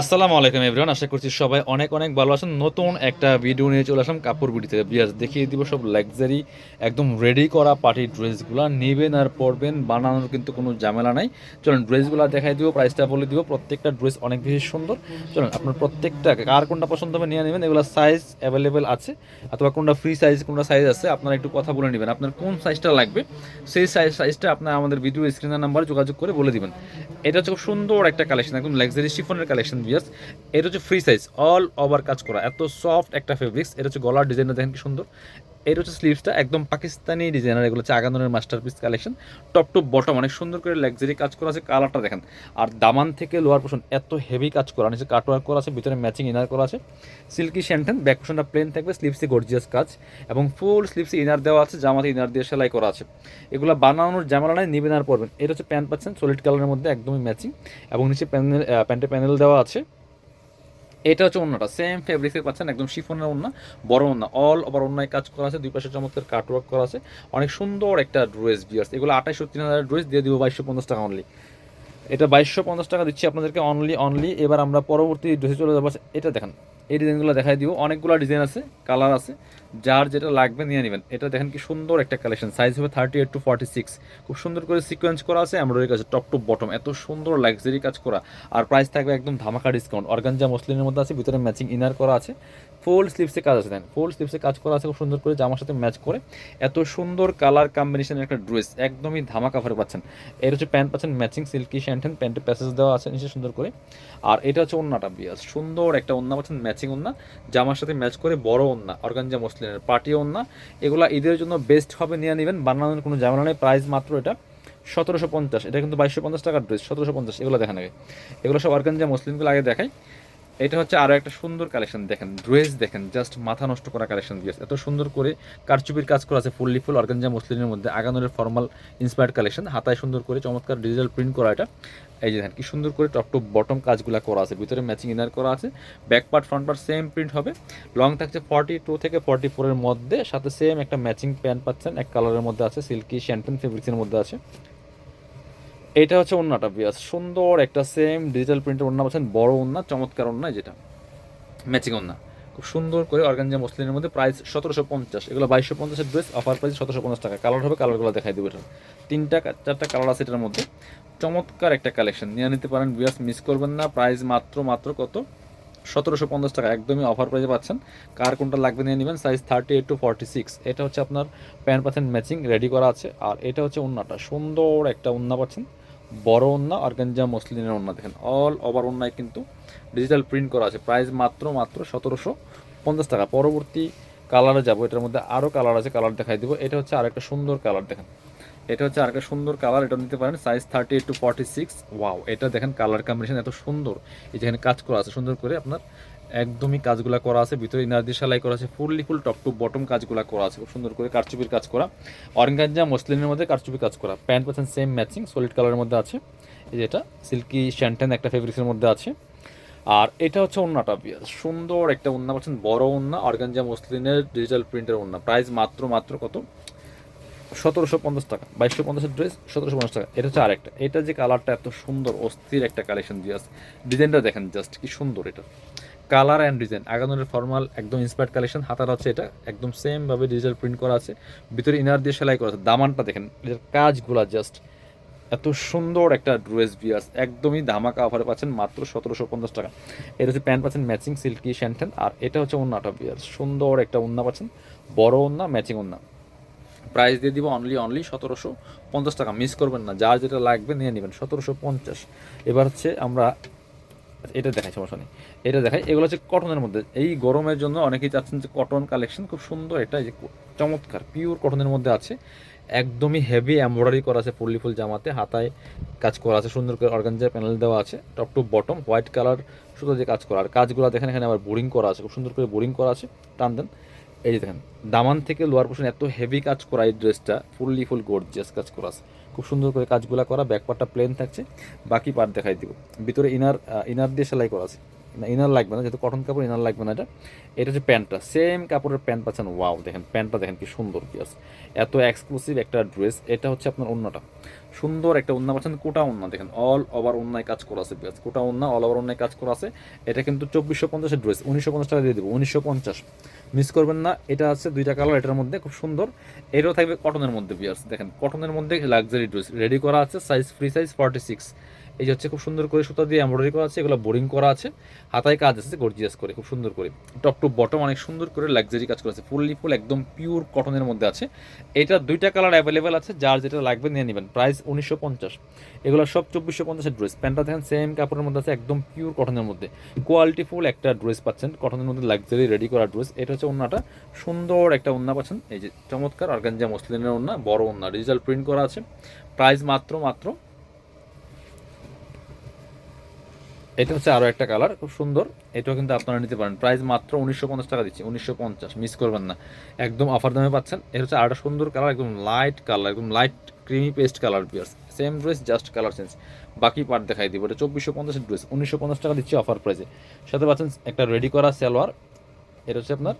আসসালামু আলাইকুম এভরিওয়ান, আশা করছি সবাই অনেক অনেক ভালো আছেন। নতুন একটা ভিডিও নিয়ে চলে আসলাম কাপড় বিডি থেকে দেখিয়ে দিব সব লাক্সারি একদম রেডি করা পার্টি ড্রেসগুলো নেবেন আর পরবেন, বানানোর কিন্তু কোনো ঝামেলা নাই। চলুন ড্রেসগুলো দেখাই দিব প্রাইসটা বলে দিব। প্রত্যেকটা ড্রেস অনেক বেশি সুন্দর। চলুন, আপনার প্রত্যেকটা কার কোনটা পছন্দ হবে নিয়ে নেবেন। এগুলো সাইজ অ্যাভেলেবেল আছে, অথবা কোনটা ফ্রি সাইজ কোনটা সাইজ আছে, আপনারা একটু কথা বলে নেবেন। আপনার কোন সাইজটা লাগবে, সেই সাইজ সাইজটা আপনার আমাদের ভিডিও স্ক্রিনের নাম্বারে যোগাযোগ করে বলে দিবেন। এটা হচ্ছে খুব সুন্দর একটা কালেকশন একদম লাক্সারি শিফনের কালেকশন বিয়াস এটা হচ্ছে ফ্রি সাইজ অল ওভার কাজ করা। এত সফট একটা ফেব্রিক্স এটা হচ্ছে গলার ডিজাইনটা দেখেন কি সুন্দর। এটা হচ্ছে স্লিভসটা একদম পাকিস্তানি ডিজাইনার এগুলো হচ্ছে আগানোর masterpiece collection top to bottom অনেক সুন্দর করে লাক্সারি কাজ করা আছে কালারটা দেখেন। আর দামান থেকে লোয়ার পোর্শন এত হেভি কাজ করা, নিচে কাটওয়ার্ক করা আছে, ভিতরে ম্যাচিং ইনার করা আছে। সিল্কি শ্যান্টেন ব্যাক পোর্শনটা প্লেন থাকবে স্লিভসে গর্জিয়াস কাজ। এবং ফুল স্লিভসে ইনার দেওয়া আছে, জামাতে ইনার দিয়ে সেলাই করা আছে। এগুলো বানানোর জামালা নাই, নিবেন আর পরবেন। এটা হচ্ছে প্যান্ট পাচ্ছেন সলিড কালারের মধ্যে একদমই ম্যাচিং এবং নিচে প্যানেল প্যান্টে প্যানেল দেওয়া আছে। এটা হচ্ছে অন্যটা সেম ফেব্রিক্সের পাচ্ছেন, একদম শিফনের অন্য বড় অন্য অল ওভার অন্যায় কাজ করা আছে, দুই পাশে চমৎকার কাটওয়ার্ক করা আছে। অনেক সুন্দর একটা ড্রেস বিয়ার্স এগুলো আঠাইশো তিন হাজার ড্রেস দিয়ে দিব বাইশশো পঞ্চাশ টাকা অনলি এটা বাইশশো পঞ্চাশ টাকা দিচ্ছি আপনাদেরকে অনলি অনলি এবার আমরা পরবর্তী ড্রেসে চলে যাব। এটা দেখেন। এই ডিজাইনগুলো দেখাই দিব। অনেকগুলো ডিজাইন আছে, কালার আছে। যার যেটা লাগবে নিয়ে নেবেন। এটা দেখেন কি সুন্দর একটা কালেকশন। সাইজ হবে thirty eight to forty six খুব সুন্দর করে সিকোয়েন্স করা আছে এমব্রয়ডারি কাছে টপ টু বটম এত সুন্দর লাক্সারি কাজ করা। আর প্রাইস থাকবে একদম ধামাকা ডিসকাউন্ট অর্গানজা মসলিনের মধ্যে আছে, ভিতরে ম্যাচিং ইনার করা আছে। ফুল স্লিভসে কাজ আছে দেন ফুল স্লিভসে কাজ করা আছে, খুব সুন্দর করে জামার সাথে ম্যাচ করে। এত সুন্দর কালার কম্বিনেশনের একটা ড্রেস একদমই ধামাকা ভরে পাচ্ছেন। এর হচ্ছে প্যান্ট পাচ্ছেন ম্যাচিং সিল্কি শ্যান্টেন প্যান্টে প্যাসেজ দেওয়া আছে নিচে সুন্দর করে। আর এটা হচ্ছে ওন্নাটা, বিয়াস, সুন্দর একটা ওন্না পাচ্ছেন ম্যাচিং ওন্না। জামার সাথে ম্যাচ করে বড় ওন্না, অর্গানজা মসলিনের পার্টি ওন্না। এগুলো ঈদের জন্য বেস্ট হবে, নিয়ে নেবেন। বানানোর কোনো ঝামেলা নেই প্রাইস মাত্র এটা সতেরোশো পঞ্চাশ। এটা কিন্তু বাইশশো পঞ্চাশ টাকার ড্রেস সতেরোশো পঞ্চাশ, এগুলো দেখেন আগে। এগুলো সব অর্গানজা মুসলিমগুলো আগে দেখাই। এটা হচ্ছে আরও একটা সুন্দর কালেকশন দেখেন ড্রেস দেখেন জাস্ট মাথা নষ্ট করা কালেকশন দিয়েছে এত সুন্দর করে কারচুপির কাজ করা আছে, ফুললি ফুল, অর্গানজা মুসলিমের মধ্যে আগানোর ফর্মাল ইন্সপায়ার্ড কালেকশন হাতায় সুন্দর করে চমৎকার ডিজিটাল প্রিন্ট করা এটা। এই যে দেখেন, কি সুন্দর করে টপ টু বটম কাজগুলো করা আছে, ভিতরে ম্যাচিং ইনার করা আছে back part front part same print হবে। লং থাকছে ফর্টি টু থেকে ফর্টি ফোরের মধ্যে, সাথে সেম একটা ম্যাচিং প্যান্ট পাচ্ছেন, এক কালারের মধ্যে আছে সিল্কি শ্যাম্পেন ফেব্রিক্সের মধ্যে আছে। এটা হচ্ছে ওন্নাটা, বিয়াস। সুন্দর একটা সেম ডিজিটাল প্রিন্টের ওন্না পাচ্ছেন বড় ওন্না, চমৎকার ওন্না যেটা। ম্যাচিং ওন্না। খুব সুন্দর করে অর্গানজা মসলিনের মধ্যে প্রাইস সতেরোশো পঞ্চাশ, এগুলো বাইশশো পঞ্চাশের ড্রেস অফার প্রাইস সতেরোশো পঞ্চাশ টাকা। কালার হবে কালারগুলো দেখাই দেবো এটা। তিনটা, চারটা কালার আছে এটার মধ্যে। চমৎকার একটা কালেকশন নিয়ে নিতে পারেন, বিয়াস মিস করবেন না। প্রাইস মাত্র মাত্র কত? সতেরোশো পঞ্চাশ টাকা। একদমই অফার প্রাইসে পাচ্ছেন। কার কোনটা লাগবে নিয়ে নেবেন? Size thirty eight to forty six এটা হচ্ছে আপনার প্যান্ট পাচ্ছেন ম্যাচিং রেডি করা আছে। আর এটা হচ্ছে ওন্নাটা। সুন্দর একটা ওন্না পাচ্ছেন। বড় ওন্না অর্গানজা, মসলিনের ওন্না দেখেন। অল ওভার ওন্নায় কিন্তু ডিজিটাল প্রিন্ট করা আছে। প্রাইস মাত্র মাত্র সতেরোশো পঞ্চাশ টাকা। পরবর্তী কালারে যাব। এটার মধ্যে আরও কালার আছে কালার দেখাই দিব। এটা হচ্ছে আরেকটা সুন্দর কালার দেখেন। এটা হচ্ছে আরেকটা সুন্দর কালার এটা নিতে পারেন size thirty eight to forty six wow এটা দেখেন কালার কম্বিনেশন এত সুন্দর। এই যেখানে কাজ করা আছে, সুন্দর করে আপনার একদমই কাজগুলা করা আছে, ভিতরে ইনার দিয়ে সেলাই করা আছে, fully full top to bottom কাজগুলা করা আছে, খুব সুন্দর করে কারচুপির কাজ করা। অরেঞ্জাঞ্জা মসলিনের মধ্যে কারচুপি কাজ করা, প্যান্ট পাচ্ছেন সেম ম্যাচিং সলিড কালারের মধ্যে আছে। এই যেটা সিল্কি শ্যান্টেন একটা ফেব্রিক্সের মধ্যে আছে। আর এটা হচ্ছে ওন্নাটা সুন্দর একটা ওন্না পাচ্ছেন, বড় ওন্না, অর্গানজা মসলিনের ডিজিটাল প্রিন্টের ওন্না প্রাইস মাত্র মাত্র কত? সতেরোশো পঞ্চাশ টাকা, বাইশশো পঞ্চাশের ড্রেস সতেরোশো পঞ্চাশ টাকা। এটা হচ্ছে আরেকটা, এটা যে কালারটা এত সুন্দর, অস্থির একটা কালেকশন দিয়ে আছে ডিজাইনটা দেখেন জাস্ট কি সুন্দর এটা। Colour and design. আগানোর ফর্মাল একদম ইন্সপায়ার্ড কালেকশন হাতার হচ্ছে এটা। একদম সেমভাবে ডিজিটাল প্রিন্ট করা আছে। ভিতরে ইনার দিয়ে সেলাই করা আছে। দামানটা দেখেন। এটার কাজগুলা জাস্ট এত সুন্দর একটা ড্রেস বিয়ার্স একদমই ধামাকা অফারে পাচ্ছেন মাত্র সতেরোশো পঞ্চাশ টাকা। এটা হচ্ছে প্যান্ট পাচ্ছেন ম্যাচিং সিল্কি শ্যান্টেন আর এটা হচ্ছে ওন্নাটা বিয়ার্স সুন্দর একটা ওন্না পাচ্ছেন। বড় ওন্না ম্যাচিং ওন্না। প্রাইস দিয়ে দিব অনলি অনলি সতেরোশো পঞ্চাশ টাকা। মিস করবেন না। যার যেটা লাগবে নিয়ে নেবেন। সতেরোশো পঞ্চাশ। এবার হচ্ছে আমরা এটা দেখাই, সমস্যা নেই। এটা দেখাই, এগুলো হচ্ছে কটনের মধ্যে। এই গরমের জন্য অনেকেই চাচ্ছেন যে কটন কালেকশন খুব সুন্দর এটা যে চমৎকার পিওর কটনের মধ্যে আছে। একদমই হেভি এমব্রয়ডারি করা আছে ফুললি ফুল জামাতে, হাতায় কাজ করা আছে, সুন্দর করে অর্গানজার প্যানেল দেওয়া আছে top to bottom white colour শুধু যে কাজ করা। আর কাজগুলো দেখেন এখানে আবার বোরিং করা আছে, খুব সুন্দর করে বোরিং করা আছে, টান দেন। এই যে দেখেন, দামান থেকে লোয়ার পোর্শন এত হেভি কাজ করা এই ড্রেসটা ফুললি ফুল গর্জিয়াস কাজ করা আছে। খুব সুন্দর করে কাজগুলো করা ব্যাক পার্টটা প্লেন থাকছে, বাকি পার্ট দেখাই দিব। ভিতরে ইনার ইনার দিয়ে সেলাই করা আছে। ইনার লাগবে না যেহেতু কটন কাপড় ইনার লাগবে না এটা এটা হচ্ছে প্যান্টটা। সেম কাপড়ের প্যান্ট পাচ্ছেন ওয়াও দেখেন, প্যান্টটা দেখেন কি সুন্দর পিয়াস এত এক্সক্লুসিভ একটা ড্রেস এটা হচ্ছে আপনার অন্যটা সুন্দর একটা ওন্না পাচ্ছেন, কোটা ওন্না, দেখেন অল ওভার অন্যায় কাজ করা আছে পিয়াস কোটা ওন্না অল ওভার অন্যায় কাজ করা আছে। এটা কিন্তু চব্বিশশো পঞ্চাশের ড্রেস উনিশশো পঞ্চাশ টাকা দিয়ে দেবো, উনিশশো পঞ্চাশ। মিস করবেন না, এটা আছে দুইটা কালার এটার মধ্যে, খুব সুন্দর। এটাও থাকবে কটনের মধ্যে পিয়াস দেখেন কটনের মধ্যে লাক্সারি ড্রেস রেডি করা আছে size free size forty six এই যে হচ্ছে খুব সুন্দর করে সুতা দিয়ে এমব্রয়ডারি করা আছে, এগুলো বোরিং করা আছে। হাতায় কাজ আছে গর্জিয়াস করে, খুব সুন্দর করে। টপ টু বটম অনেক সুন্দর করে লাক্সারি কাজ করা আছে। ফুললি ফুল একদম পিওর কটনের মধ্যে আছে। এটা দুইটা কালার অ্যাভেলেবেল আছে, যার যেটা লাগবে নিয়ে নেবেন। প্রাইস উনিশশো পঞ্চাশ। এগুলো সব চব্বিশশো পঞ্চাশের ড্রেস প্যান্টটা দেখেন সেম কাপড়ের মধ্যে আছে, একদম পিওর কটনের মধ্যে। কোয়ালিটি ফুল একটা ড্রেস পাচ্ছেন কটনের মধ্যে লাক্সারি রেডি করা ড্রেস এটা হচ্ছে ওন্নাটা। সুন্দর একটা ওন্না পাচ্ছেন। এই যে চমৎকার অর্গানজা মসলিনের ওন্না, বড় ওন্না। ডিজিটাল প্রিন্ট করা আছে। প্রাইস মাত্র মাত্র এটা হচ্ছে আরও একটা কালার, খুব সুন্দর। এটাও কিন্তু আপনারা নিতে পারেন। প্রাইস মাত্র উনিশশো পঞ্চাশ টাকা দিচ্ছি, উনিশশো পঞ্চাশ, মিস করবেন না। একদম অফার দামে পাচ্ছেন। এটা হচ্ছে আরেকটা সুন্দর কালার, একদম লাইট কালার, একদম light creamy paste colour pears same dress just colour change বাকি পার্ট দেখাই দিব। এটা চব্বিশশো পঞ্চাশের ড্রেস উনিশশো পঞ্চাশ টাকা দিচ্ছি অফার প্রাইসে সাথে পাচ্ছেন একটা রেডি করা সালোয়ার। এটা হচ্ছে আপনার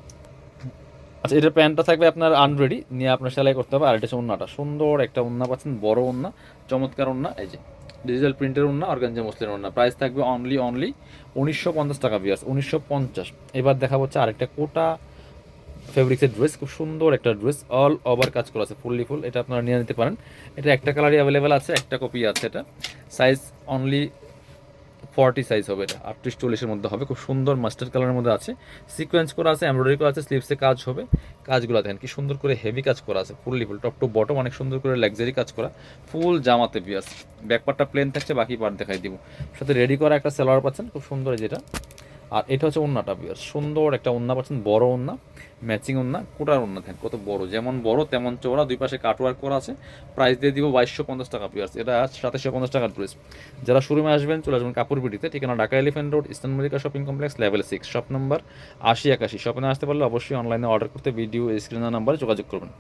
আচ্ছা এটার প্যান্টটা থাকবে আপনার আনরেডি নিয়ে আপনার সেলাই করতে হবে। আর এটা হচ্ছে সুন্দর একটা ওন্না পাচ্ছেন, বড় ওন্না, চমৎকার ওন্না। এই যে ডিজিটাল প্রিন্টের ওন্না অর্গানজা মসলিন ওন্না প্রাইস থাকবে অনলি অনলি উনিশশো পঞ্চাশ টাকা বিয়ার্স উনিশশো পঞ্চাশ। এবার দেখা হচ্ছে আরেকটা কোটা ফেব্রিক্সের ড্রেস খুব সুন্দর একটা ড্রেস অল ওভার কাজ করা আছে ফুললি ফুল এটা আপনারা নিয়ে নিতে পারেন। এটা একটা কালারই অ্যাভেলেবেল আছে, একটা কপি আছে এটা। সাইজ অনলি ফর্টি সাইজ হবে এটা, আটত্রিশ চল্লিশের মধ্যে হবে, খুব সুন্দর মাস্টার কালারের মধ্যে আছে। সিকোয়েন্স করা আছে, এমব্রয়ডারি করা আছে, স্লিভসে কাজ হবে। কাজগুলো দেখেন কি সুন্দর করে হেভি কাজ করা আছে, fully full, top to bottom, অনেক সুন্দর করে লাক্সারি কাজ করা, ফুল জামাতে বিয়াস ব্যাকপারটা প্লেন থাকছে, বাকি পার্ট দেখাই দিব। সাথে রেডি করা একটা সেলোয়ার পাচ্ছেন, খুব সুন্দর যেটা আর এটা হচ্ছে ওন্নাটা বিয়ার সুন্দর একটা ওন্না পাচ্ছেন, বড় ওন্না ম্যাচিং ওন্না, কোটার ওন্না, দেখেন কত বড়, যেমন বড়, তেমন চওড়া, দুই পাশে কাটওয়ার্ক করা আছে। প্রাইস দিয়ে দিব বাইশশো পঞ্চাশ টাকা পিয়ার্স এটা সাতাশশো পঞ্চাশ টাকার ড্রেস যারা শোরুমে আসবেন, চলে আসবেন কাপড় বিটিতে, ঠিকানা Dhaka elephant road eastern Mallika shopping complex level six shop number আশি একাশি। শপে আসতে পারলে অবশ্যই অনলাইনে অর্ডার করতে ভিডিও স্ক্রিনার নাম্বারে যোগাযোগ করবেন।